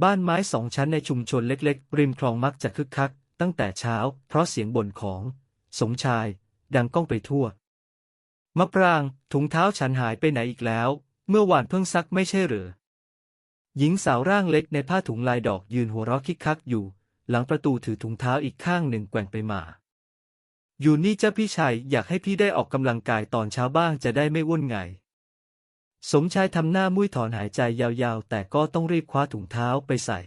บ้านไม้สองชั้นในชุมชนเล็กๆ ริมคลองมักจะคึกคัก ตั้งแต่เช้า เพราะเสียงบ่นของ สมชาย ดังก้องไปทั่ว มะปราง ถุงเท้าฉันหายไปไหนอีกแล้ว เมื่อวานเพิ่งซักไม่ใช่เหรอหญิงสาวร่างเล็กในผ้าถุงลายดอกยืนหัวเราะคิกคักอยู่ หลังประตูถือถุงเท้าอีกข้างหนึ่งแกว่งไปมา อยู่นี่เจ้าพี่ชายอยากให้พี่ได้ออกกำลังกายตอนเช้าบ้างจะได้ไม่อ้วนไง สมชายทำหน้ามุ้ยถอนหายใจยาวๆ แต่ก็ต้องรีบคว้าถุงเท้าไปใส่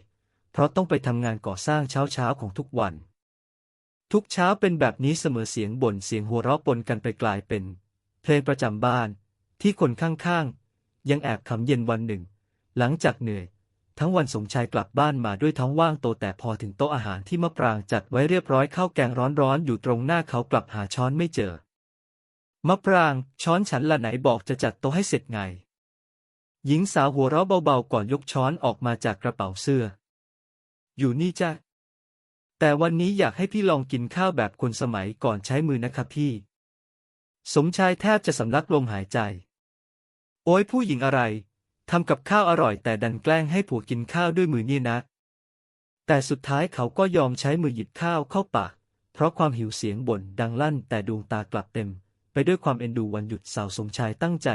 เพราะต้องไปทำงานก่อสร้างเช้าๆของทุกวัน ทุกเช้าเป็นแบบนี้เสมอเสียงบ่นเสียงหัวเราะปนกันไปกลายเป็น เพลงประจำบ้าน ที่คนข้างๆ ยังแอบขำเย็นวันหนึ่ง หลังจากเหนื่อย ทั้งวันสมชายกลับบ้านมาด้วยท้องว่างโตแต่พอถึงโต๊ะอาหารที่มะปรางจัดไว้เรียบร้อยข้าวแกงร้อนๆอยู่ตรงหน้าเขากลับหาช้อนไม่เจอมะปรางช้อนฉันละไหนบอกจะจัดโต๊ะให้เสร็จไง หญิงสาวหัวเราะเบาๆก่อนยกช้อนออกมาจากกระเป๋าเสื้อ อยู่นี่จ้ะ แต่วันนี้อยากให้พี่ลองกินข้าวแบบคนสมัยก่อนใช้มือนะครับพี่ สมชายแทบจะสำลักลมหายใจ โอ้ยผู้หญิงอะไร ทำกับข้าวอร่อยแต่ดันแกล้งให้ผัวกินข้าวด้วยมือนี่นะ แต่สุดท้ายเขาก็ยอมใช้มือหยิบข้าวเข้าปาก เพราะความหิวเสียงบ่นดังลั่นแต่ดวงตากลับเต็ม ไปด้วยความเอ็นดูวันหยุดสาวสมชายตั้งใจ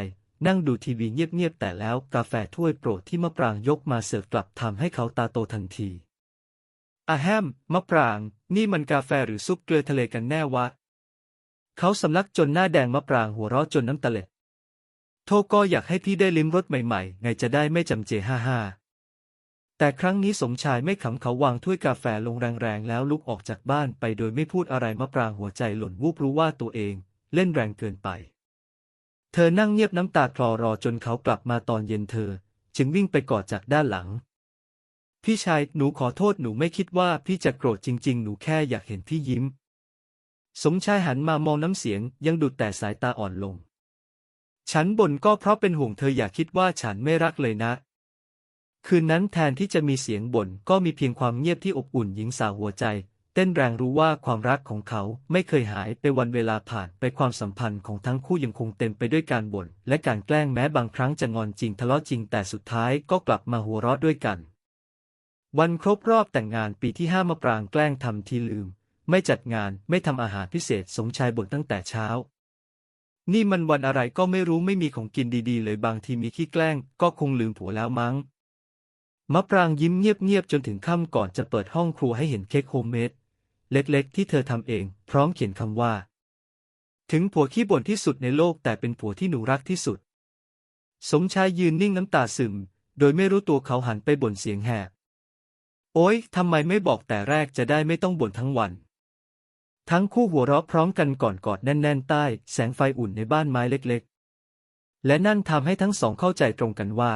นั่งดูทีวีเงียบๆแต่แล้วกาแฟถ้วยโปรดที่มะปรางยกมาเสิร์ฟกลับทำให้เขาตาโตทันทีอาแฮม มะปราง นี่มันกาแฟหรือซุปเกลือทะเลกันแน่วะ เขาสำลักจนหน้าแดงมะปรางหัวเราะจนน้ำตาเล็ดโทก็อยากให้พี่ได้ลิ้มรสใหม่ๆ ไงจะได้ไม่จำเจฮ่าฮ่าแต่ครั้งนี้สมชายไม่ขำเขาวางถ้วยกาแฟลงแรงๆ แล้วลุกออกจากบ้านไปโดยไม่พูดอะไรมะปรางหัวใจหล่นวูบรู้ว่าตัวเอง เล่นแรงเกินไป เธอนั่งเงียบน้ำตาคลอรอจนเขากลับมาตอนเย็นเธอ จึงวิ่งไปกอดจากด้านหลัง พี่ชายหนูขอโทษหนูไม่คิดว่าพี่จะโกรธจริง ๆ หนูแค่อยากเห็นพี่ยิ้ม สมชายหันมามองน้ำเสียงยังดุดแต่สายตาอ่อนลง ฉันบ่นก็เพราะเป็นห่วงเธออย่าคิดว่าฉันไม่รักเลยนะ คืนนั้นแทนที่จะมีเสียงบ่นก็มีเพียงความเงียบที่อบอุ่นหญิงสาวหัวใจ เต้นแรงรู้ว่าความรักของเขาไม่เคยหายไปวันเวลาผ่านไปความสัมพันธ์ของทั้งคู่ยังคงเต็มไปด้วยการบ่นและการแกล้งแม้บางครั้งจะงอนจริงทะเลาะจริงแต่สุดท้ายก็กลับมาหัวเราะด้วยกัน วันครบรอบแต่งงานปีที่ห้ามะปรางแกล้งทำทีลืม ไม่จัดงานไม่ทำอาหารพิเศษสมชายบ่นตั้งแต่เช้า นี่มันวันอะไรก็ไม่รู้ไม่มีของกินดีๆ เลยบางทีมีขี้แกล้งก็คงลืมผัวแล้วมั้ง มะปรางยิ้มเงียบๆจนถึงค่ำก่อนจะเปิดห้องครัวให้เห็นเค้กโฮมเมดเล็กๆ ที่เธอทำเอง พร้อมเขียนคำว่า ถึงผัวขี้บ่นที่สุดในโลกแต่เป็นผัวที่หนูรักที่สุด สมชายยืนนิ่งน้ำตาซึม โดยไม่รู้ตัวเขาหันไปบ่นเสียงแหบโอ๊ยทำไมไม่บอกแต่แรกจะได้ไม่ต้องบ่นทั้งวัน ทั้งคู่หัวเราะพร้อมกันก่อนกอดแน่น ๆ ใต้ แสงไฟอุ่นในบ้านไม้เล็ก ๆ และนั่นทำให้ทั้งสองเข้าใจตรงกันว่า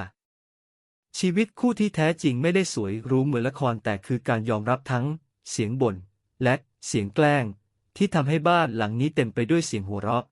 ชีวิตคู่ที่แท้จริงไม่ได้สวยรู้เหมือนละครแต่คือการยอมรับทั้ง เสียงบ่นและเสียงแกล้ง ที่ทำให้บ้านหลังนี้เต็มไปด้วยเสียงหัวเราะ